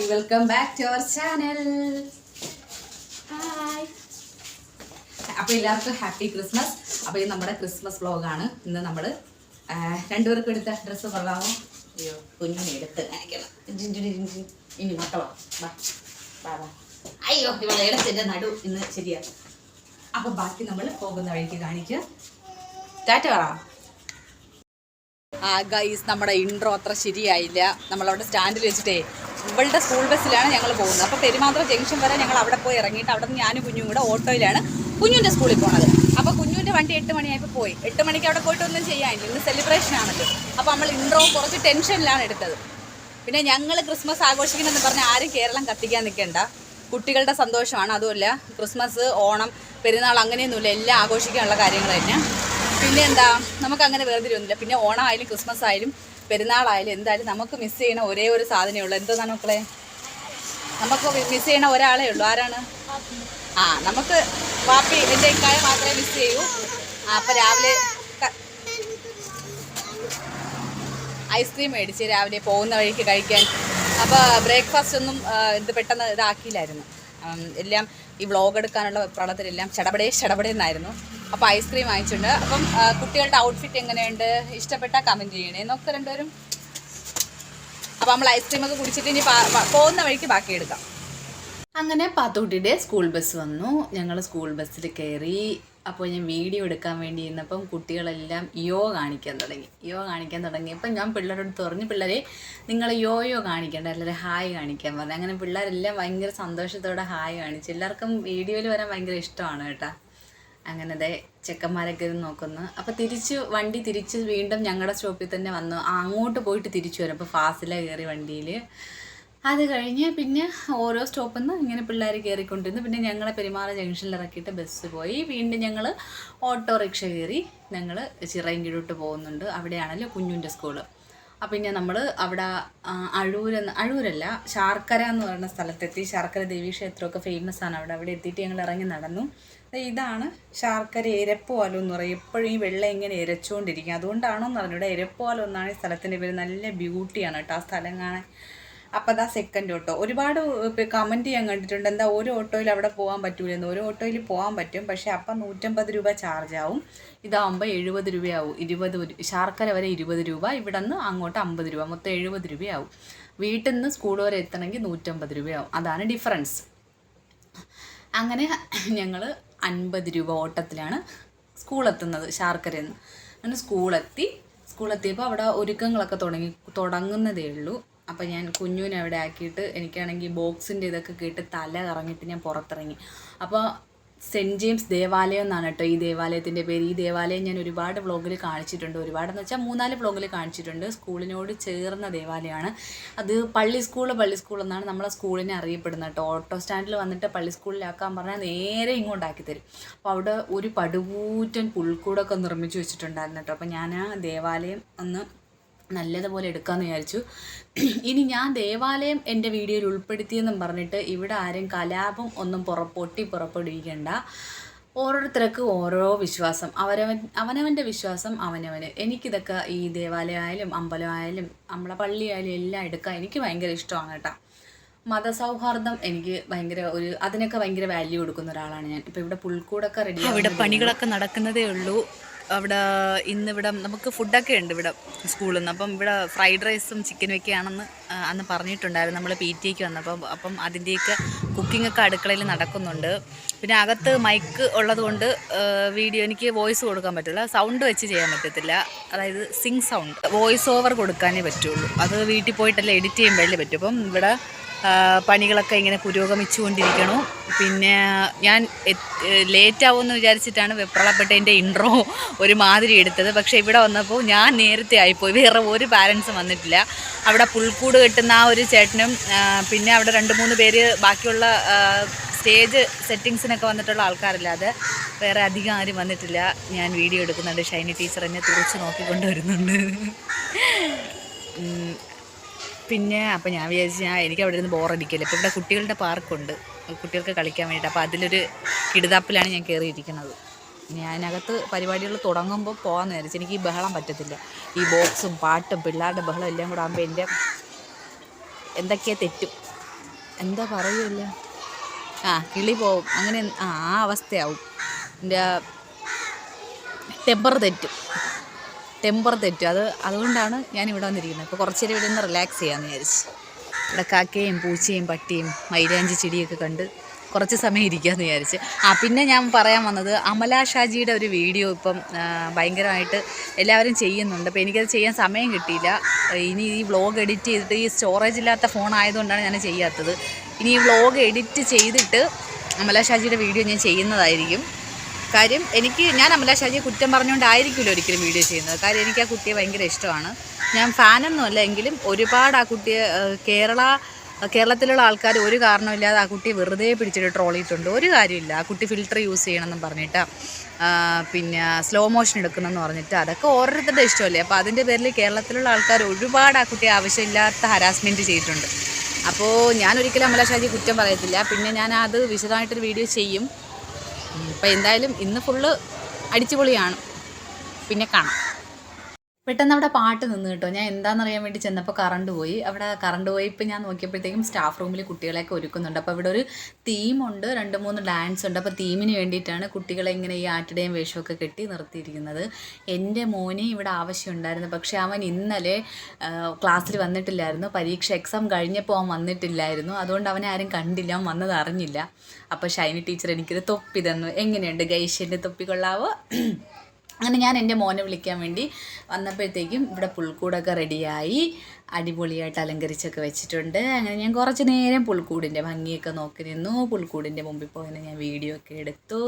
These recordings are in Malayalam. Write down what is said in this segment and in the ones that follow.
Hi welcome back to our channel hi അപ്പോൾ എല്ലാവർക്കും ഹാപ്പി ക്രിസ്മസ് അപ്പോൾ ഇത് നമ്മുടെ ക്രിസ്മസ് വ്ളോഗാണ് ഇന്ന് നമ്മൾ രണ്ടുപേർക്കും എടുത്ത ഡ്രസ്സ് കൊള്ളാമോ? അയ്യോ കുഞ്ഞിനെ എടുത്ത് കാണിക്കണം. ഇനി മക്കളോ വാ. വാ. വാ അയ്യോ ഇവളെ എടുത്തിന്റെ നടു ഇന്ന് ശരിയാണ് അപ്പോൾ ബാക്കി നമ്മൾ പോകുന്ന വഴിക്ക് കാണിക്കുക ടാറ്റ പറ ആ ഗൈസ് നമ്മുടെ ഇൻട്രോ അത്ര ശരിയായില്ല. നമ്മളവിടെ സ്റ്റാൻഡിൽ വെച്ചിട്ടേ ഇവളുടെ സ്കൂൾ ബസ്സിലാണ് ഞങ്ങൾ പോകുന്നത്. അപ്പോൾ പെരുമാത്ര ജംഗ്ഷൻ വരെ ഞങ്ങൾ അവിടെ പോയി ഇറങ്ങിയിട്ട് അവിടെ നിന്ന് ഞാനും കുഞ്ഞും കൂടെ ഓട്ടോയിലാണ് കുഞ്ഞിന്റെ സ്കൂളിൽ പോണത്. അപ്പോൾ കുഞ്ഞുവിന്റെ വണ്ടി എട്ട് മണിയായപ്പോൾ പോയി. എട്ട് മണിക്ക് അവിടെ പോയിട്ട് ഒന്നും ചെയ്യാനില്ല. ഇന്ന് സെലിബ്രേഷൻ ആണല്ലോ. അപ്പോൾ നമ്മൾ ഇൻട്രോ കുറച്ച് ടെൻഷനിലാണ് എടുത്തത്. പിന്നെ ഞങ്ങൾ ക്രിസ്മസ് ആഘോഷിക്കണമെന്ന് പറഞ്ഞാൽ ആരും കേരളം കത്തിക്കാൻ നിൽക്കേണ്ട. കുട്ടികളുടെ സന്തോഷമാണ്. അതുമല്ല ക്രിസ്മസ് ഓണം പെരുന്നാൾ അങ്ങനെയൊന്നുമില്ല. എല്ലാം ആഘോഷിക്കാനുള്ള കാര്യങ്ങൾ തന്നെ പിന്നെ എന്താ? നമുക്ക് അങ്ങനെ പിന്നെ ഓണം ആയാലും ക്രിസ്മസ് ആയാലും പെരുന്നാളായാലും എന്തായാലും നമുക്ക് മിസ് ചെയ്യണ ഒരേ ഒരു സാധനമേ ഉള്ളൂ. എന്തോന്നാണ് മക്കളെ? നമുക്ക് മിസ് ചെയ്യണ ഒരാളേ ഉള്ളൂ. ആരാണ്? ആ നമുക്ക് വാപ്പി എന്റെ ഇക്കായ മാത്രമേ മിസ് ചെയ്യൂ. ആ, അപ്പം രാവിലെ ഐസ്ക്രീം മേടിച്ച് രാവിലെ പോകുന്ന വഴിക്ക് കഴിക്കാൻ. അപ്പോൾ ബ്രേക്ക്ഫാസ്റ്റ് ഒന്നും ഇത് പെട്ടെന്ന് ഇതാക്കിയില്ലായിരുന്നു. എല്ലാം ഈ വ്ളോഗ് എടുക്കാനുള്ള പ്രളത്തിലെല്ലാം ചടപടേ ചടപടേ എന്നായിരുന്നു അപ്പോൾ ഐസ്ക്രീം വാങ്ങിച്ചിട്ടുണ്ട്. അപ്പം കുട്ടികളുടെ ഔട്ട്ഫിറ്റ് എങ്ങനെയുണ്ട്? ഇഷ്ടപ്പെട്ട കമന്റ് ചെയ്യണേ. എന്നൊക്കെ രണ്ടുപേരും അപ്പോൾ നമ്മൾ ഐസ്ക്രീം ഒക്കെ കുടിച്ചിട്ട് ഇനി പോകുന്ന വഴിക്ക് ബാക്കി എടുക്കാം. അങ്ങനെ പാത്തുകുട്ടിയുടെ സ്കൂൾ ബസ് വന്നു. ഞങ്ങൾ സ്കൂൾ ബസ്സിൽ കയറി അപ്പോൾ ഞാൻ വീഡിയോ എടുക്കാൻ വേണ്ടി ഇരുന്നപ്പം കുട്ടികളെല്ലാം യോ കാണിക്കാൻ തുടങ്ങി. യോ കാണിക്കാൻ തുടങ്ങിയപ്പം ഞാൻ പിള്ളേരോട് തുറഞ്ഞ് പിള്ളേരെ നിങ്ങൾ യോ യോ കാണിക്കേണ്ട. എല്ലാവരും ഹായ് കാണിക്കാൻ പറഞ്ഞു. അങ്ങനെ പിള്ളേരെല്ലാം ഭയങ്കര സന്തോഷത്തോടെ ഹായ് കാണിച്ചു. എല്ലാവർക്കും വീഡിയോയിൽ വരാൻ ഭയങ്കര ഇഷ്ടമാണ് കേട്ടോ. അങ്ങനെ ദേ ചെക്കന്മാരൊക്കെ ഇത് നോക്കുന്നു. അപ്പോൾ തിരിച്ച് വണ്ടി തിരിച്ച് വീണ്ടും ഞങ്ങളുടെ സ്റ്റോപ്പിൽ തന്നെ വന്നു. അങ്ങോട്ട് പോയിട്ട് തിരിച്ചു വരും. അപ്പോൾ ഫാസില കയറി വണ്ടിയിൽ അത് കഴിഞ്ഞ് പിന്നെ ഓരോ സ്റ്റോപ്പിൽ നിന്ന് ഇങ്ങനെ പിള്ളേർ കയറിക്കൊണ്ടിരുന്നു പിന്നെ ഞങ്ങളെ പെരുമാറ ജംഗ്ഷനിൽ ഇറക്കിയിട്ട് ബസ് പോയി. വീണ്ടും ഞങ്ങൾ ഓട്ടോറിക്ഷ കയറി ഞങ്ങൾ ചിറയൻകീഴോട്ട് പോകുന്നുണ്ട്. അവിടെയാണല്ലോ കുഞ്ഞുന്റെ സ്കൂൾ. പിന്നെ നമ്മൾ അവിടെ അഴൂരെന്ന് അഴൂരല്ല ശാർക്കര എന്ന് പറയുന്ന സ്ഥലത്തെത്തി. ശാർക്കര ദേവി ക്ഷേത്രമൊക്കെ ഫേമസ് ആണ്. അവിടെ അവിടെ എത്തിയിട്ട് ഞങ്ങൾ ഇറങ്ങി നടന്നു. ഇതാണ് ശാർക്കര എരപ്പോലം എന്ന് പറയും. എപ്പോഴും ഈ വെള്ളം ഇങ്ങനെ എരച്ചുകൊണ്ടിരിക്കും അതുകൊണ്ടാണോ എന്ന് പറഞ്ഞൂടെ എരപ്പോലം എന്നാണ് ഈ സ്ഥലത്തിന്റെ പേര്. നല്ല ബ്യൂട്ടിയാണ് കേട്ടോ ആ സ്ഥലം കാണാൻ. അപ്പോൾ അതാ സെക്കൻഡ് ഓട്ടോ ഒരുപാട് കമന്റ് ചെയ്യാൻ കണ്ടിട്ടുണ്ട്. എന്താ ഒരു ഓട്ടോയിൽ അവിടെ പോകാൻ പറ്റൂലെന്ന്. ഒരു ഓട്ടോയിൽ പോകാൻ പറ്റും. പക്ഷേ അപ്പം നൂറ്റമ്പത് രൂപ ചാർജ് ആവും. ഇതാകുമ്പോൾ എഴുപത് രൂപയാവും. ഇരുപത് ശാർക്കര വരെ ഇരുപത് രൂപ. ഇവിടെ നിന്ന് അങ്ങോട്ട് അമ്പത് രൂപ. മൊത്തം എഴുപത് രൂപയാവും. വീട്ടിൽ നിന്ന് സ്കൂൾ വരെ എത്തണമെങ്കിൽ നൂറ്റമ്പത് രൂപയാവും. അതാണ് ഡിഫറൻസ് അങ്ങനെ ഞങ്ങൾ അൻപത് രൂപ ഓട്ടത്തിലാണ് സ്കൂളെത്തുന്നത് ശാർക്കരയിൽ നിന്ന് അങ്ങനെ സ്കൂളെത്തി സ്കൂളെത്തിയപ്പോൾ അവിടെ ഒരുക്കങ്ങളൊക്കെ തുടങ്ങി തുടങ്ങുന്നതേ ഉള്ളൂ. അപ്പോൾ ഞാൻ കുഞ്ഞുവിനെ അവിടെ ആക്കിയിട്ട് എനിക്കാണെങ്കിൽ ബോക്സിന്റെ ഇതൊക്കെ കേട്ട് തല കറങ്ങിയിട്ട് ഞാൻ പുറത്തിറങ്ങി. അപ്പോൾ സെന്റ് ജെയിംസ് ദേവാലയം എന്നാണ് കേട്ടോ ഈ ദേവാലയത്തിന്റെ പേര്. ഈ ദേവാലയം ഞാൻ ഒരുപാട് വ്ളോഗിൽ കാണിച്ചിട്ടുണ്ട്. ഒരുപാടെന്ന് വെച്ചാൽ മൂന്നാൽ വ്ളോഗിൽ കാണിച്ചിട്ടുണ്ട്. സ്കൂളിനോട് ചേർന്ന ദേവാലയമാണ്. അത് പള്ളി സ്കൂൾ പള്ളി സ്കൂൾ എന്നാണ് നമ്മളെ സ്കൂളിനെ അറിയപ്പെടുന്നത് കേട്ടോ. ഓട്ടോ സ്റ്റാൻഡിൽ വന്നിട്ട് പള്ളി സ്കൂളിലാക്കാൻ പറഞ്ഞാൽ നേരെ ഇങ്ങോട്ടാക്കി തരും. അപ്പോൾ അവിടെ ഒരു പടുകൂറ്റൻ പുൽക്കൂടൊക്കെ നിർമ്മിച്ച് വെച്ചിട്ടുണ്ടായിരുന്നു കേട്ടോ. അപ്പോൾ ഞാൻ ആ ദേവാലയം ഒന്ന് നല്ലതുപോലെ എടുക്കാമെന്ന് വിചാരിച്ചു. ഇനി ഞാൻ ദേവാലയം എന്റെ വീഡിയോയിൽ ഉൾപ്പെടുത്തിയെന്നും പറഞ്ഞിട്ട് ഇവിടെ ആരും കലാപം ഒന്നും പുറ പൊട്ടി പുറപ്പെടുവിക്കേണ്ട ഓരോരുത്തർക്ക് ഓരോ വിശ്വാസം. അവരവൻ അവനവന്റെ വിശ്വാസം അവനവന്. എനിക്കിതൊക്കെ ഈ ദേവാലയമായാലും അമ്പലമായാലും നമ്മളെ പള്ളിയായാലും എല്ലാം എടുക്കാൻ എനിക്ക് ഭയങ്കര ഇഷ്ടമാണ് കേട്ടോ. മതസൗഹാർദ്ദം എനിക്ക് ഭയങ്കര ഒരു അതിനൊക്കെ ഭയങ്കര വാല്യൂ കൊടുക്കുന്ന ഒരാളാണ് ഞാൻ. ഇപ്പം ഇവിടെ പുൽക്കൂടൊക്കെ റെഡി അവിടെ പണികളൊക്കെ നടക്കുന്നതേ ഉള്ളൂ. അവിടെ ഇന്നിവിടെ നമുക്ക് ഫുഡൊക്കെ ഉണ്ട് ഇവിടെ സ്കൂളിൽ നിന്ന് അപ്പം ഇവിടെ ഫ്രൈഡ് റൈസും ചിക്കനും ഒക്കെ ആണെന്ന് അന്ന് പറഞ്ഞിട്ടുണ്ടായിരുന്നു. നമ്മൾ പി ടിക്ക് വന്നപ്പം. അപ്പം അതിന്റെയൊക്കെ കുക്കിംഗ് ഒക്കെ അടുക്കളയിൽ നടക്കുന്നുണ്ട്. പിന്നെ അകത്ത് മൈക്ക് ഉള്ളതുകൊണ്ട് വീഡിയോ എനിക്ക് വോയിസ് കൊടുക്കാൻ പറ്റില്ല സൗണ്ട് വെച്ച് ചെയ്യാൻ പറ്റത്തില്ല. അതായത് സിങ് സൗണ്ട് വോയിസ് ഓവർ കൊടുക്കാനേ പറ്റുള്ളൂ. അത് വീട്ടിൽ പോയിട്ടല്ല എഡിറ്റ് ചെയ്യുമ്പോഴല്ലേ പറ്റും. അപ്പം ഇവിടെ പണികളൊക്കെ ഇങ്ങനെ പുരോഗമിച്ചുകൊണ്ടിരിക്കണു. പിന്നെ ഞാൻ ലേറ്റ് ആവുമെന്ന് വിചാരിച്ചിട്ടാണ് വെപ്രളപ്പെട്ടതിന്റെ ഇൻട്രോ ഒരു മാതിരി എടുത്തത്. പക്ഷേ ഇവിടെ വന്നപ്പോൾ ഞാൻ നേരത്തെ ആയിപ്പോയി. വേറെ ഒരു പാരൻസും വന്നിട്ടില്ല. അവിടെ പുൽക്കൂട് കെട്ടുന്ന ആ ഒരു ചേട്ടനും പിന്നെ അവിടെ രണ്ട് മൂന്ന് പേര് ബാക്കിയുള്ള സ്റ്റേജ് സെറ്റിങ്സിനൊക്കെ വന്നിട്ടുള്ള ആൾക്കാരില്ലാതെ വേറെ അധികം ആരും വന്നിട്ടില്ല. ഞാൻ വീഡിയോ എടുക്കുന്നുണ്ട്. ഷൈനി ടീച്ചർ എന്നെ തുറച്ച് നോക്കിക്കൊണ്ട് വരുന്നുണ്ട് പിന്നെ അപ്പോൾ ഞാൻ വിചാരിച്ചു ഞാൻ എനിക്ക് അവിടെ ഇരുന്ന് ബോറടിക്കില്ല. ഇപ്പോൾ ഇവിടെ കുട്ടികളുടെ പാർക്കുണ്ട്. കുട്ടികൾക്ക് കളിക്കാൻ വേണ്ടിയിട്ട് അപ്പോൾ അതിലൊരു കിടുതാപ്പിലാണ് ഞാൻ കയറിയിരിക്കുന്നത് ഞാനകത്ത് പരിപാടികൾ തുടങ്ങുമ്പോൾ പോകാമെന്ന് വിചാരിച്ചു. എനിക്ക് ഈ ബഹളം പറ്റത്തില്ല. ഈ ബോക്സും പാട്ടും പിള്ളേരുടെ ബഹളം എല്ലാം കൂടെ ആകുമ്പോൾ എന്റെ എന്തൊക്കെയാ തെറ്റും. എന്താ പറയൂല്ല ആ കിളി പോവും. അങ്ങനെ ആ അവസ്ഥയാവും. എന്റെ ടെമ്പർ തെറ്റും. ടെമ്പർ തെറ്റും. അത് അതുകൊണ്ടാണ് ഞാൻ ഇവിടെ വന്നിരിക്കുന്നത്. അപ്പോൾ കുറച്ച് നേരം ഇവിടെ നിന്ന് റിലാക്സ് ചെയ്യാമെന്ന് വിചാരിച്ചു. ഇവിടെ കാക്കയും പൂച്ചയും പട്ടിയും മൈലാഞ്ചി ചെടിയൊക്കെ കണ്ട് കുറച്ച് സമയം ഇരിക്കാമെന്ന് വിചാരിച്ച്. ആ പിന്നെ ഞാൻ പറയാൻ വന്നത് അമല ഷാജിയുടെ ഒരു വീഡിയോ ഇപ്പം ഭയങ്കരമായിട്ട് എല്ലാവരും ചെയ്യുന്നുണ്ട്. അപ്പോൾ എനിക്കത് ചെയ്യാൻ സമയം കിട്ടിയില്ല. ഇനി ഈ വ്ളോഗ് എഡിറ്റ് ചെയ്തിട്ട് ഈ സ്റ്റോറേജ് ഇല്ലാത്ത ഫോൺ ആയതുകൊണ്ടാണ് ഞാൻ ചെയ്യാത്തത്. ഇനി ഈ വ്ളോഗ് എഡിറ്റ് ചെയ്തിട്ട് അമല ഷാജിയുടെ വീഡിയോ ഞാൻ ചെയ്യുന്നതായിരിക്കും. കാര്യം എനിക്ക് ഞാൻ അമല കുറ്റം പറഞ്ഞുകൊണ്ടായിരിക്കില്ല ഒരിക്കലും വീഡിയോ ചെയ്യുന്നത്. കാര്യം എനിക്ക് ആ കുട്ടിയെ ഭയങ്കര ഇഷ്ടമാണ്. ഞാൻ ഫാനൊന്നുമല്ല എങ്കിലും ഒരുപാട് ആ കുട്ടിയെ കേരള കേരളത്തിലുള്ള ആൾക്കാർ ഒരു കാരണമില്ലാതെ ആ കുട്ടിയെ വെറുതെ പിടിച്ചിട്ട് ട്രോൾ ചെയ്തിട്ടുണ്ട്. ഒരു കാര്യമില്ല ആ കുട്ടി ഫിൽറ്റർ യൂസ് ചെയ്യണമെന്നും പറഞ്ഞിട്ട് പിന്നെ സ്ലോ മോഷൻ എടുക്കണമെന്ന് പറഞ്ഞിട്ട് അതൊക്കെ ഓരോരുത്തരുടെ ഇഷ്ടമല്ലേ? അപ്പോൾ അതിന്റെ പേരിൽ കേരളത്തിലുള്ള ആൾക്കാർ ഒരുപാട് ആ കുട്ടിയെ ആവശ്യമില്ലാത്ത ഹരാസ്മെന്റ് ചെയ്തിട്ടുണ്ട്. അപ്പോൾ ഞാൻ ഒരിക്കലും അമല ഷാജി കുറ്റം പറയത്തില്ല. പിന്നെ ഞാൻ അത് വിശദമായിട്ടൊരു വീഡിയോ ചെയ്യും. അപ്പം എന്തായാലും ഇന്ന് ഫുള്ള് അടിച്ചുപൊളിയാണ്. പിന്നെ കാണാം. പെട്ടെന്ന് അവിടെ പാട്ട് നിന്ന് കേട്ടോ. ഞാൻ എന്താണെന്നറിയാൻ വേണ്ടി ചെന്നപ്പോൾ കറണ്ട് പോയി. അവിടെ കറണ്ട് പോയി. ഇപ്പം ഞാൻ നോക്കിയപ്പോഴത്തേക്കും സ്റ്റാഫ് റൂമിൽ കുട്ടികളെയൊക്കെ ഒരുക്കുന്നുണ്ട്. അപ്പോൾ ഇവിടെ ഒരു തീമുണ്ട് രണ്ട് മൂന്ന് ഡാൻസ് ഉണ്ട്. അപ്പോൾ തീമിന് വേണ്ടിയിട്ടാണ് കുട്ടികളെ ഇങ്ങനെ ഈ ആട്ടിടയും വേഷമൊക്കെ കെട്ടി നിർത്തിയിരിക്കുന്നത്. എന്റെ മോനെ ഇവിടെ ആവശ്യമുണ്ടായിരുന്നു പക്ഷേ അവൻ ഇന്നലെ ക്ലാസ്സിൽ വന്നിട്ടില്ലായിരുന്നു. പരീക്ഷ എക്സാം കഴിഞ്ഞപ്പോൾ അവൻ വന്നിട്ടില്ലായിരുന്നു. അതുകൊണ്ട് അവനെ ആരും കണ്ടില്ല. അവൻ വന്നത് അറിഞ്ഞില്ല. അപ്പോൾ ഷൈനി ടീച്ചർ എനിക്കൊരു തൊപ്പി തന്നു എങ്ങനെയുണ്ട് ഗൈഷ്യന്റെ തൊപ്പി? കൊള്ളാവോ? അങ്ങനെ ഞാൻ എന്റെ മോനെ വിളിക്കാൻ വേണ്ടി വന്നപ്പോഴത്തേക്കും ഇവിടെ പുൽക്കൂടൊക്കെ റെഡിയായി. അടിപൊളിയായിട്ട് അലങ്കരിച്ചൊക്കെ വെച്ചിട്ടുണ്ട്. അങ്ങനെ ഞാൻ കുറച്ച് നേരം പുൽക്കൂടിന്റെ ഭംഗിയൊക്കെ നോക്കി നിന്നു. പുൽക്കൂടിന്റെ മുമ്പിൽ പോയി ഞാൻ വീഡിയോ ഒക്കെ എടുത്തു.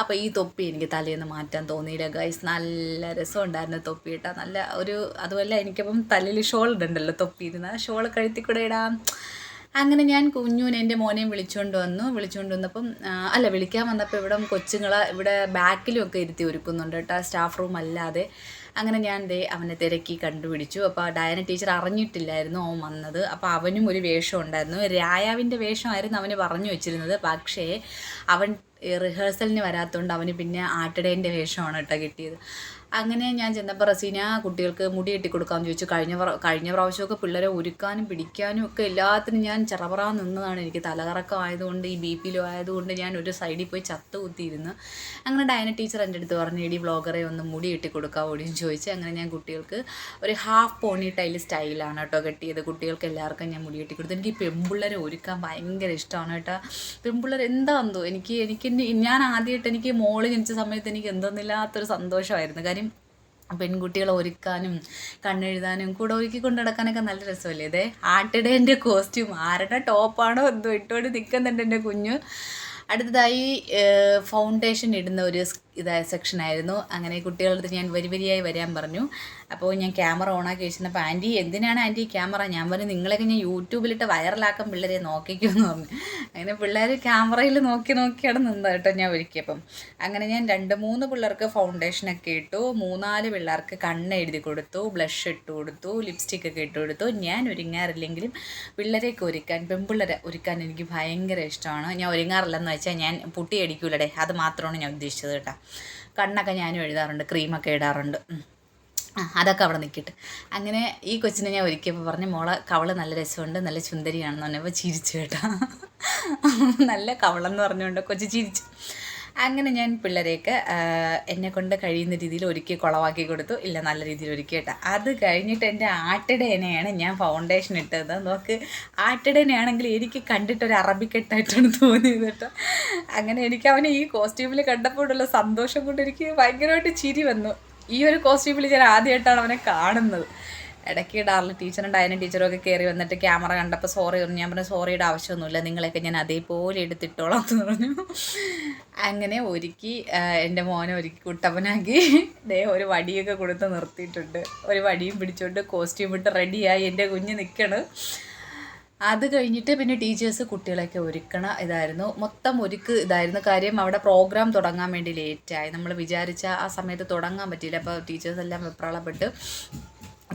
അപ്പോൾ ഈ തൊപ്പി എനിക്ക് തലേന്ന് മാറ്റാൻ തോന്നിയില്ല ഗൈസ് നല്ല രസമുണ്ടായിരുന്നു തൊപ്പി ഇട്ടാൽ നല്ല ഒരു അതുപോലെ എനിക്കപ്പം തലയിൽ ഷോൾ ഇടണ്ടല്ലോ തൊപ്പി ഇരുന്ന ഷോൾ കഴുത്തി കൂടെ ഇടാം. അങ്ങനെ ഞാൻ കുഞ്ഞുവിനെ എന്റെ മോനെയും വിളിച്ചുകൊണ്ട് വന്നു. വിളിച്ചുകൊണ്ട് വന്നപ്പം അല്ല വിളിക്കാൻ വന്നപ്പോൾ ഇവിടെ കൊച്ചുങ്ങളെ ഇവിടെ ബാക്കിലും ഒക്കെ ഇരുത്തി ഒരുക്കുന്നുണ്ട് കേട്ടോ സ്റ്റാഫ് റൂം അല്ലാതെ. അങ്ങനെ ഞാൻ ദേ അവനെ തിരക്കി കണ്ടുപിടിച്ചു. അപ്പോൾ ഡയന ടീച്ചർ അറിഞ്ഞിട്ടില്ലായിരുന്നു അവൻ വന്നത്. അപ്പോൾ അവനും ഒരു വേഷം ഉണ്ടായിരുന്നു. രായാവിന്റെ വേഷമായിരുന്നു അവന് പറഞ്ഞു വെച്ചിരുന്നത്. പക്ഷേ അവൻ റിഹേഴ്സലിന് വരാത്തതുകൊണ്ട് അവന് പിന്നെ ആട്ടിടേന്റെ വേഷമാണ് കേട്ടോ കിട്ടിയത്. അങ്ങനെ ഞാൻ ചെന്നപ്പോൾ റസീന കുട്ടികൾക്ക് മുടി കെട്ടി കൊടുക്കാമെന്ന് ചോദിച്ചു. കഴിഞ്ഞ കഴിഞ്ഞ പ്രാവശ്യമൊക്കെ പിള്ളേരെ ഒരുക്കാനും പിടിക്കാനും ഒക്കെ എല്ലാത്തിനും ഞാൻ ചെറപറ നിന്നതാണ്. എനിക്ക് തലകറക്കം ആയതുകൊണ്ട് ഈ ബി പിയിലോ ആയതുകൊണ്ട് ഞാൻ ഒരു സൈഡിൽ പോയി ചത്ത് കുത്തിയിരുന്നു. അങ്ങനെ ഡയന ടീച്ചർ എന്റെ അടുത്ത് പറഞ്ഞു എടി ബ്ലോഗറെ ഒന്ന് മുടി കെട്ടി കൊടുക്കാമോ എന്ന് ചോദിച്ചു. അങ്ങനെ ഞാൻ കുട്ടികൾക്ക് ഒരു ഹാഫ് പോണി ടൈൽ സ്റ്റൈലാണ് കേട്ടോ കെട്ടിയത്. കുട്ടികൾക്ക് എല്ലാവർക്കും ഞാൻ മുടി കെട്ടി കൊടുത്തു എനിക്ക് പെൺപിള്ളേരെ ഒരുക്കാൻ ഭയങ്കര ഇഷ്ടമാണ് കേട്ടോ. പെൺപിള്ളേർ എന്താണെന്നോ എനിക്ക് എനിക്ക് ഞാൻ ആദ്യമായിട്ട് എനിക്ക് മോൾ ജനിച്ച സമയത്ത് എനിക്ക് എന്തെന്നില്ലാത്തൊരു സന്തോഷമായിരുന്നു. കാര്യം പെൺകുട്ടികളെ ഒരുക്കാനും കണ്ണെഴുതാനും കൂടെ ഒരുക്കി കൊണ്ട് നടക്കാനൊക്കെ നല്ല രസമല്ലേ? ഇതേ ആട്ടിടേന്റെ കോസ്റ്റ്യൂം ആരുടെ ടോപ്പാണോ എന്തോ ഇട്ടുകൊണ്ട് നിൽക്കുന്നുണ്ട് എന്റെ കുഞ്ഞ്. അടുത്തതായി ഫൗണ്ടേഷൻ ഇടുന്ന ഒരു ഇതായ സെക്ഷനായിരുന്നു അങ്ങനെ കുട്ടികളുടെ അടുത്ത് ഞാൻ വരി വരിയായി വരാൻ പറഞ്ഞു. അപ്പോൾ ഞാൻ ക്യാമറ ഓണാക്കി വെച്ചിരുന്നപ്പോൾ ആന്റി എന്തിനാണ് ആന്റി ക്യാമറ ഞാൻ പറഞ്ഞു നിങ്ങളൊക്കെ ഞാൻ യൂട്യൂബിലിട്ട് വൈറലാക്കാൻ പിള്ളേരെ നോക്കിക്കുമെന്ന് പറഞ്ഞു. അങ്ങനെ പിള്ളേർ ക്യാമറയിൽ നോക്കി നോക്കിയാണ് നിന്നത് കേട്ടോ ഞാൻ ഒരുക്കിയപ്പം. അങ്ങനെ ഞാൻ രണ്ട് മൂന്ന് പിള്ളേർക്ക് ഫൗണ്ടേഷനൊക്കെ ഇട്ടു. മൂന്നാൽ പിള്ളേർക്ക് കണ്ണ് എഴുതി കൊടുത്തു ബ്ലഷ് ഇട്ട് കൊടുത്തു ലിപ്സ്റ്റിക് ഒക്കെ ഇട്ട് കൊടുത്തു. ഞാൻ ഒരുങ്ങാറില്ലെങ്കിലും പിള്ളേരെയൊക്കെ ഒരുക്കാൻ പെൺപിള്ളേരെ ഒരുക്കാൻ എനിക്ക് ഭയങ്കര ഇഷ്ടമാണ്. ഞാൻ ഒരുങ്ങാറില്ലെന്ന് വെച്ചാൽ ഞാൻ പുട്ടി അടിക്കൂലടേ അത് മാത്രമാണ് ഞാൻ ഉദ്ദേശിച്ചത് കേട്ടോ. കണ്ണൊക്കെ ഞാനും എഴുതാറുണ്ട് ക്രീമൊക്കെ ഇടാറുണ്ട്. അതൊക്കെ അവിടെ നിൽക്കട്ടെ അങ്ങനെ ഈ കൊച്ചിനെ ഞാൻ ഒരുക്കിയപ്പോൾ പറഞ്ഞു മോളെ കവൾ നല്ല രസമുണ്ട് നല്ല ചുന്ദരിയാണെന്ന് പറഞ്ഞപ്പോൾ ചിരിച്ചു കേട്ടോ. നല്ല കവളെന്ന് പറഞ്ഞുകൊണ്ട് കൊച്ചു ചിരിച്ചു. അങ്ങനെ ഞാൻ പിള്ളേരെയൊക്കെ എന്നെ കൊണ്ട് കഴിയുന്ന രീതിയിൽ ഒരുക്കി കുളവാക്കി കൊടുത്തു. ഇല്ല നല്ല രീതിയിൽ ഒരുക്കി കേട്ടോ. അത് കഴിഞ്ഞിട്ട് എന്റെ ആട്ടിടേനെയാണ് ഞാൻ ഫൗണ്ടേഷൻ ഇട്ടത്. നോക്ക് ആട്ടിടേനെയാണെങ്കിൽ എനിക്ക് കണ്ടിട്ടൊരു അറബിക്കെട്ടായിട്ടാണ് തോന്നിയത് കേട്ടോ. അങ്ങനെ എനിക്ക് അവനെ ഈ കോസ്റ്റ്യൂമിൽ കണ്ടപ്പോഴുള്ള സന്തോഷം കൊണ്ട് എനിക്ക് ഭയങ്കരമായിട്ട് ചിരി വന്നു. ഈ ഒരു കോസ്റ്റ്യൂമിൽ ഞാൻ ആദ്യമായിട്ടാണ് അവനെ കാണുന്നത്. ഇടയ്ക്ക് ഡാർലി ടീച്ചറും ഡയന ടീച്ചറും ഒക്കെ കയറി വന്നിട്ട് ക്യാമറ കണ്ടപ്പോൾ സോറി പറഞ്ഞു. ഞാൻ പറഞ്ഞു സോറിയുടെ ആവശ്യമൊന്നുമില്ല. നിങ്ങളെയൊക്കെ ഞാൻ അതേപോലെ എടുത്തിട്ടോളാം എന്ന് പറഞ്ഞു. അങ്ങനെ ഒരുക്കി എന്റെ മോനെ ഒരുക്കി കുട്ടപ്പനാക്കി. ദേ ഒരു വടിയൊക്കെ കൊടുത്ത് നിർത്തിയിട്ടുണ്ട്. ഒരു വടിയും പിടിച്ചുകൊണ്ട് കോസ്റ്റ്യൂം ഇട്ട് റെഡിയായി എന്റെ കുഞ്ഞ് നിൽക്കണ് അത് കഴിഞ്ഞിട്ട് പിന്നെ ടീച്ചേഴ്സ് കുട്ടികളെയൊക്കെ ഒരുക്കണ ഇതായിരുന്നു. മൊത്തം ഒരുക്ക് ഇതായിരുന്നു. കാര്യം അവിടെ പ്രോഗ്രാം തുടങ്ങാൻ വേണ്ടി ലേറ്റായി നമ്മൾ വിചാരിച്ച ആ സമയത്ത് തുടങ്ങാൻ പറ്റിയില്ല. അപ്പോൾ ടീച്ചേഴ്സ് എല്ലാം വെപ്രാളപ്പെട്ട്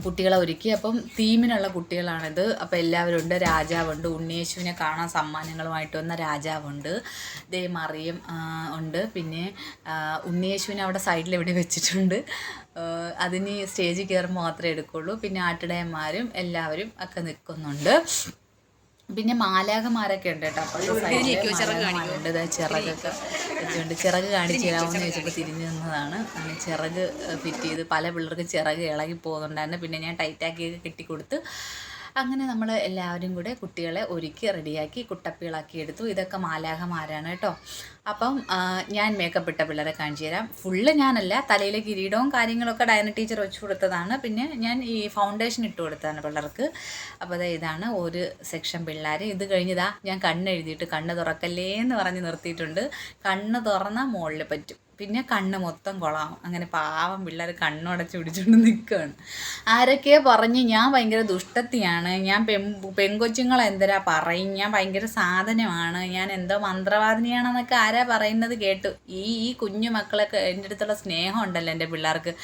കുട്ടികളെ ഒരുക്കി. അപ്പം തീമിനുള്ള കുട്ടികളാണിത്. അപ്പോൾ എല്ലാവരും ഉണ്ട് രാജാവുണ്ട്. ഉണ്ണിയേശുവിനെ കാണാൻ സമ്മാനങ്ങളുമായിട്ട് വന്ന രാജാവുണ്ട്. ദേ മറിയം ഉണ്ട്. പിന്നെ ഉണ്ണിയേശുവിനെ അവിടെ സൈഡിൽ ഇവിടെ വെച്ചിട്ടുണ്ട്. അതിന് സ്റ്റേജിൽ കയറുമ്പോൾ മാത്രമേ എടുക്കുള്ളൂ. പിന്നെ ആട്ടിടയന്മാരും എല്ലാവരും ഒക്കെ നിൽക്കുന്നുണ്ട്. പിന്നെ മാലാഖമാരൊക്കെ ഉണ്ട് കേട്ടോ. അപ്പോൾ സൈഡിൽ ചിറകൊക്കെ. വെച്ചുകൊണ്ട് ചിറക് കാണിച്ചു തരാമെന്ന് ചോദിച്ചപ്പോൾ തിരിഞ്ഞു നിന്നതാണ്. അങ്ങനെ ചിറക് ഫിറ്റ് ചെയ്ത് പല പിള്ളേർക്ക് ചിറക് ഇളകി പോകുന്നുണ്ടായിരുന്നു. പിന്നെ ഞാൻ ടൈറ്റാക്കിയൊക്കെ കെട്ടിക്കൊടുത്ത് അങ്ങനെ നമ്മൾ എല്ലാവരും കൂടെ കുട്ടികളെ ഒരുക്കി റെഡിയാക്കി കുട്ടപ്പികളാക്കി എടുത്തു. ഇതൊക്കെ മാലാഹമാരാണ് കേട്ടോ. അപ്പം ഞാൻ മേക്കപ്പ് ഇട്ട പിള്ളേരെ കാണിച്ചു തരാം. ഫുള്ള് ഞാനല്ല തലയിലെ കിരീടവും കാര്യങ്ങളൊക്കെ ഡയന ടീച്ചർ വെച്ച് കൊടുത്തതാണ്. പിന്നെ ഞാൻ ഈ ഫൗണ്ടേഷൻ ഇട്ട് കൊടുത്തതാണ് പിള്ളേർക്ക്. അപ്പോൾ ഇതാണ് ഒരു സെക്ഷൻ പിള്ളേർ ഇത് കഴിഞ്ഞതാ ഞാൻ കണ്ണെഴുതിയിട്ട് കണ്ണ് തുറക്കല്ലേ എന്ന് പറഞ്ഞ് നിർത്തിയിട്ടുണ്ട്. കണ്ണ് തുറന്നാൽ മുകളിൽ പറ്റും. പിന്നെ കണ്ണ് മൊത്തം കൊളാം. അങ്ങനെ പാവം പിള്ളേർ കണ്ണുടച്ച് പിടിച്ചുകൊണ്ട് നിൽക്കുകയാണ് ആരൊക്കെ പറഞ്ഞ് ഞാൻ ഭയങ്കര ദുഷ്ടത്തിയാണ്. ഞാൻ പെൺ പെൺകൊച്ചുങ്ങൾ എന്തരാ പറയും? ഞാൻ ഭയങ്കര സാധനമാണ്. ഞാൻ എന്തോ മന്ത്രവാദിനിയാണെന്നൊക്കെ ആരാ പറയുന്നത് കേട്ടു ഈ ഈ കുഞ്ഞു മക്കളൊക്കെ എന്റെ അടുത്തുള്ള സ്നേഹം ഉണ്ടല്ലോ എന്റെ പിള്ളേർക്ക്.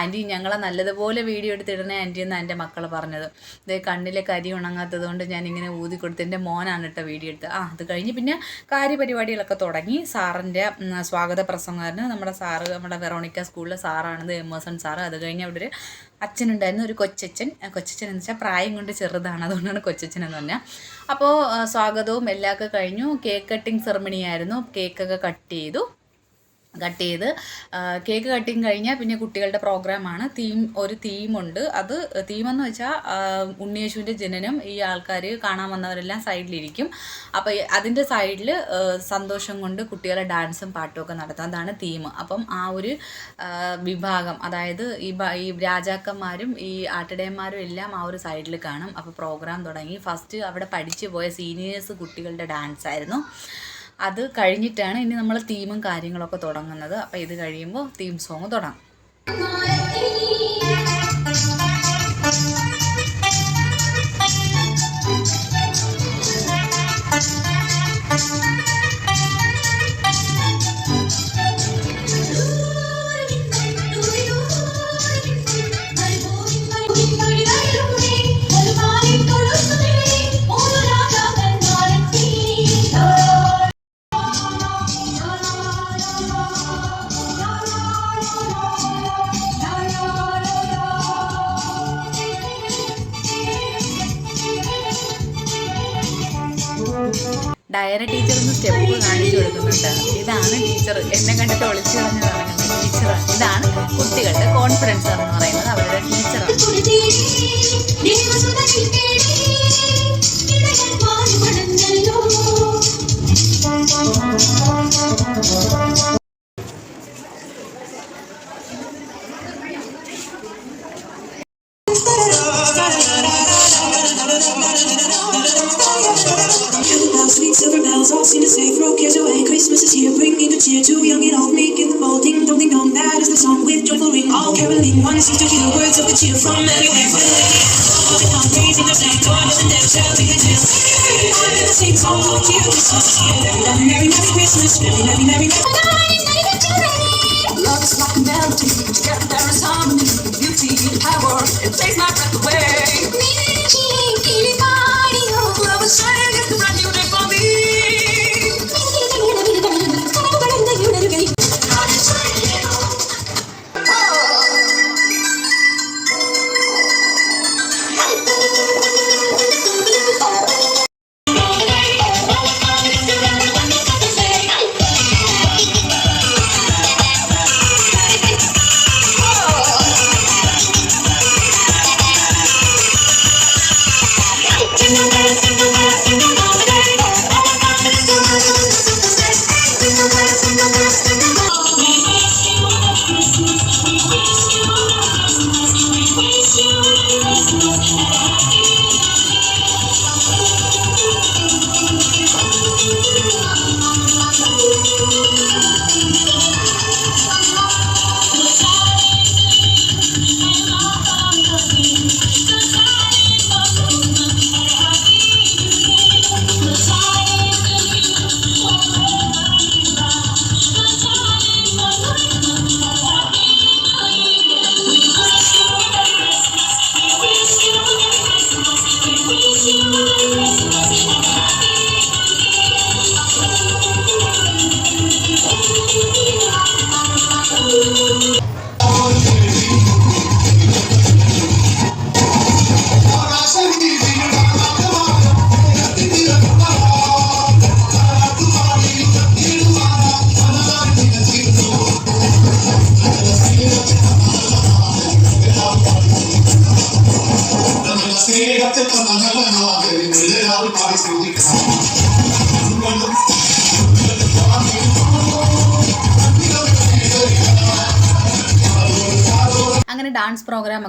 ആന്റി ഞങ്ങളെ നല്ലതുപോലെ വീഡിയോ എടുത്തിടണേ ആന്റി എന്ന് എന്റെ മക്കൾ പറഞ്ഞത്. ഇതേ കണ്ണിലെ കരി ഉണങ്ങാത്തത് കൊണ്ട് ഞാൻ ഇങ്ങനെ ഊതി കൊടുത്ത് എന്റെ മോനാണ് കേട്ടോ വീഡിയോ എടുത്തത് ആ അത് കഴിഞ്ഞ് പിന്നെ കാര്യപരിപാടികളൊക്കെ തുടങ്ങി സാറിന്റെ സ്വാഗത പ്രസംഗമായിരുന്നു നമ്മുടെ സാറ് നമ്മുടെ വെറോണിക്ക സ്കൂളിലെ സാറാണ് എമേഴ്സൺ സാറ്. അത് കഴിഞ്ഞ് അവിടെ ഒരു അച്ഛനുണ്ടായിരുന്നു ഒരു കൊച്ചച്ഛൻ. കൊച്ചച്ഛൻ എന്ന് വെച്ചാൽ പ്രായം കൊണ്ട് ചെറുതാണ്. അതുകൊണ്ടാണ് കൊച്ചച്ഛൻ എന്ന് പറഞ്ഞാൽ അപ്പോൾ സ്വാഗതവും എല്ലാം ഒക്കെ കഴിഞ്ഞു. കേക്ക് കട്ടിങ് സെറമണി ആയിരുന്നു കേക്കൊക്കെ കട്ട് ചെയ്തു. കട്ട് ചെയ്ത് കേക്ക് കട്ടിങ് കഴിഞ്ഞാൽ പിന്നെ കുട്ടികളുടെ പ്രോഗ്രാമാണ്. തീം ഒരു തീമുണ്ട്. അത് തീമെന്ന് വെച്ചാൽ ഉണ്ണിയേശുവിന്റെ ജനനം ഈ ആൾക്കാർ കാണാൻ വന്നവരെല്ലാം സൈഡിലിരിക്കും. അപ്പോൾ അതിന്റെ സൈഡിൽ സന്തോഷം കൊണ്ട് കുട്ടികളെ ഡാൻസും പാട്ടും ഒക്കെ നടത്താം. അതാണ് തീം. അപ്പം ആ ഒരു വിഭാഗം അതായത് ഈ ഈ രാജാക്കന്മാരും ഈ ആട്ടിടയന്മാരും എല്ലാം ആ ഒരു സൈഡിൽ കാണും. അപ്പോൾ പ്രോഗ്രാം തുടങ്ങി. ഫസ്റ്റ് അവിടെ പഠിച്ചു പോയ സീനിയേഴ്സ് കുട്ടികളുടെ ഡാൻസ് ആയിരുന്നു അത് കഴിഞ്ഞിട്ടാണ് ഇനി നമ്മൾ തീമും കാര്യങ്ങളൊക്കെ തുടങ്ങുന്നത്. അപ്പോൾ ഇത് കഴിയുമ്പോൾ തീം സോങ് തുടങ്ങും. Seems to hear the words of good cheer from everywhere. Tell you merry, merry, merry Christmas Merry, merry, merry, Love is like a melody Together there is harmony Beauty power. It takes my breath away.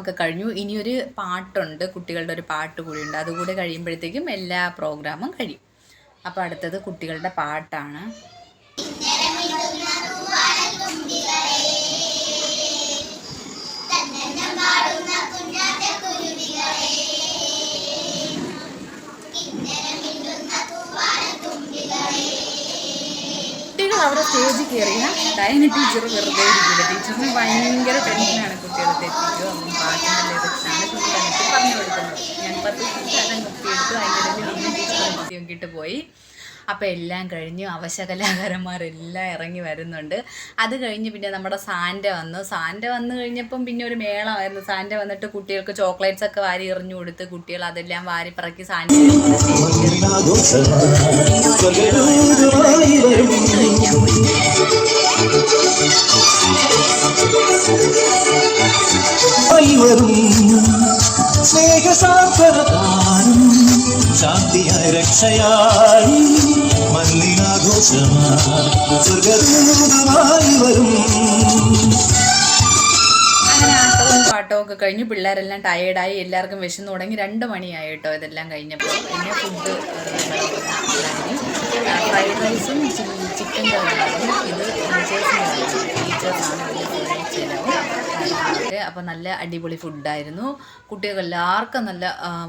ഒക്കെ കഴിഞ്ഞു. ഇനിയൊരു പാട്ടുണ്ട് കുട്ടികളുടെ ഒരു പാട്ട് കൂടി കൂടിയുണ്ട്. അതുകൂടെ കഴിയുമ്പോഴത്തേക്കും എല്ലാ പ്രോഗ്രാമും കഴിയും. അപ്പോൾ അടുത്തത് കുട്ടികളുടെ പാട്ടാണ്. കയറിയ ടീച്ചർ വെറുതെ ഇരിക്കില്ല ടീച്ചറിന് ഭയങ്കര ടെൻഷനാണ് കുട്ടികളെ തെറ്റിക്കോ അപ്പം പാട്ടിന്റെ ലിറിക്സാണ് കുട്ടികളെ പറഞ്ഞു കൊടുക്കുന്നത്. ഞാൻ പത്ത് സ്ഥലം കുത്തിയെടുത്തു അതിന്റെ ഇടയിൽ ടീച്ചർ നോക്കിയിട്ട് പോയി. അപ്പോൾ എല്ലാം കഴിഞ്ഞു. അവശകലാകാരന്മാരെല്ലാം ഇറങ്ങി വരുന്നുണ്ട്. അത് കഴിഞ്ഞ് പിന്നെ നമ്മുടെ സാന്റെ വന്നു. സാന്റെ വന്നു കഴിഞ്ഞപ്പം പിന്നെ ഒരു മേളമായിരുന്നു. സാന്റെ വന്നിട്ട് കുട്ടികൾക്ക് ചോക്ലേറ്റ്സ് ഒക്കെ വാരി എറിഞ്ഞു കൊടുത്ത് കുട്ടികൾ അതെല്ലാം വാരി പറക്കി സാന്റെ സ്നേഹസാഗരദാനം ശാന്തിയായി രക്ഷയായി മല്ലിനാഘോഷമായി സ്വർഗദൂതമായി വരും ഒക്കെ കഴിഞ്ഞു പിള്ളേരെല്ലാം ടയേർഡായി എല്ലാവർക്കും വിശന്ന് തുടങ്ങി രണ്ട് മണിയായി കേട്ടോ ഇതെല്ലാം കഴിഞ്ഞപ്പോൾ. പിന്നെ ഫുഡ് ഫ്രൈഡ് റൈസും ചിക്കൻ കറിയും. ഇത് അപ്പോൾ നല്ല അടിപൊളി ഫുഡായിരുന്നു. കുട്ടികൾക്ക് എല്ലാവർക്കും നല്ല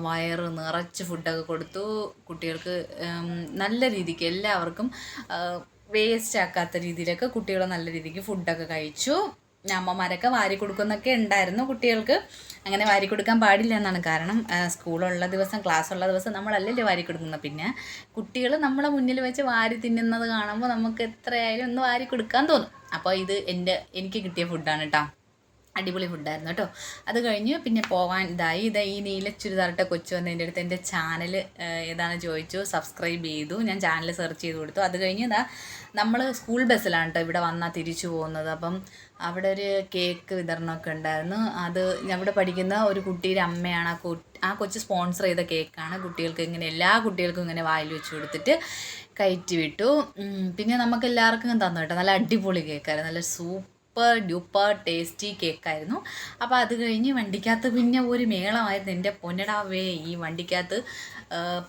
വയറ് നിറച്ച് ഫുഡൊക്കെ കൊടുത്തു. കുട്ടികൾക്ക് നല്ല രീതിക്ക് എല്ലാവർക്കും വേസ്റ്റ് ആക്കാത്ത രീതിയിലൊക്കെ കുട്ടികൾ നല്ല രീതിക്ക് ഫുഡൊക്കെ കഴിച്ചു. അമ്മമാരൊക്കെ വാരി കൊടുക്കുന്നൊക്കെ ഉണ്ടായിരുന്നു കുട്ടികൾക്ക്. അങ്ങനെ വാരി കൊടുക്കാൻ പാടില്ല എന്നാണ് കാരണം സ്കൂളുള്ള ദിവസം ക്ലാസ് ഉള്ള ദിവസം നമ്മളല്ലല്ലോ വാരി കൊടുക്കുന്നത് പിന്നെ കുട്ടികൾ നമ്മളെ മുന്നിൽ വെച്ച് വാരി തിന്നുന്നത് കാണുമ്പോൾ നമുക്ക് എത്രയായാലും ഒന്ന് വാരി കൊടുക്കാൻ തോന്നും. അപ്പോൾ ഇത് എന്റെ എനിക്ക് കിട്ടിയ ഫുഡാണ് കേട്ടോ അടിപൊളി ഫുഡായിരുന്നു കേട്ടോ. അത് കഴിഞ്ഞ് പിന്നെ പോവാൻ ഇതായി. ഇതാ ഈ നീല ചുരിദാറിട്ട കൊച്ചു വന്നതിന്റെ അടുത്ത് എന്റെ ചാനൽ ഏതാണ് ചോദിച്ചു സബ്സ്ക്രൈബ് ചെയ്തു. ഞാൻ ചാനൽ സെർച്ച് ചെയ്ത് കൊടുത്തു. അത് കഴിഞ്ഞ് ഇതാ നമ്മൾ സ്കൂൾ ബസ്സിലാണ് കേട്ടോ ഇവിടെ വന്നാൽ തിരിച്ചു പോകുന്നത്. അപ്പം അവിടെ ഒരു കേക്ക് വിതരണമൊക്കെ ഉണ്ടായിരുന്നു. അത് അവിടെ പഠിക്കുന്ന ഒരു കുട്ടിയുടെ അമ്മയാണ്. ആ ആ കൊച്ചു സ്പോൺസർ ചെയ്ത കേക്കാണ് കുട്ടികൾക്ക് ഇങ്ങനെ എല്ലാ കുട്ടികൾക്കും ഇങ്ങനെ വായിൽ വെച്ച് കൊടുത്തിട്ട് കയറ്റി വിട്ടു. പിന്നെ നമുക്ക് എല്ലാവർക്കും തന്നു കേട്ടോ. നല്ല അടിപൊളി കേക്കായിരുന്നു നല്ല സൂപ്പർ സൂപ്പർ ഡ്യൂപ്പർ ടേസ്റ്റി കേക്കായിരുന്നു. അപ്പോൾ അത് കഴിഞ്ഞ് വണ്ടിക്കകത്ത് പിന്നെ ഒരു മേളമായിരുന്നു എന്റെ പൊന്നടാവേ ഈ വണ്ടിക്കകത്ത്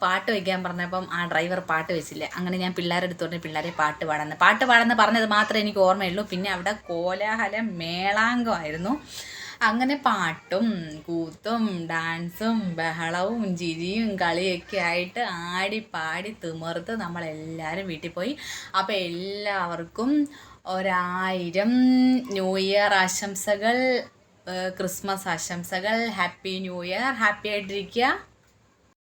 പാട്ട് വയ്ക്കാൻ പറഞ്ഞപ്പം ആ ഡ്രൈവർ പാട്ട് വെച്ചില്ല? അങ്ങനെ ഞാൻ പിള്ളേരെ പറഞ്ഞ് പിള്ളേരെ പാട്ട് പാടുന്നത് പാട്ട് പാടുന്ന പറഞ്ഞത് മാത്രമേ എനിക്ക് ഓർമ്മയുള്ളൂ. പിന്നെ അവിടെ കോലാഹലം മേളാങ്കമായിരുന്നു അങ്ങനെ പാട്ടും കൂത്തും ഡാൻസും ബഹളവും ചിരിയും കളിയൊക്കെ ആയിട്ട് ആടി പാടി തിമിർത്ത് നമ്മളെല്ലാവരും വീട്ടിൽ പോയി. അപ്പോൾ എല്ലാവർക്കും ഒരായിരം ന്യൂ ഇയർ ആശംസകൾ ക്രിസ്മസ് ആശംസകൾ ഹാപ്പി ന്യൂ ഇയർ ഹാപ്പി ആയിട്ടിരിക്കുക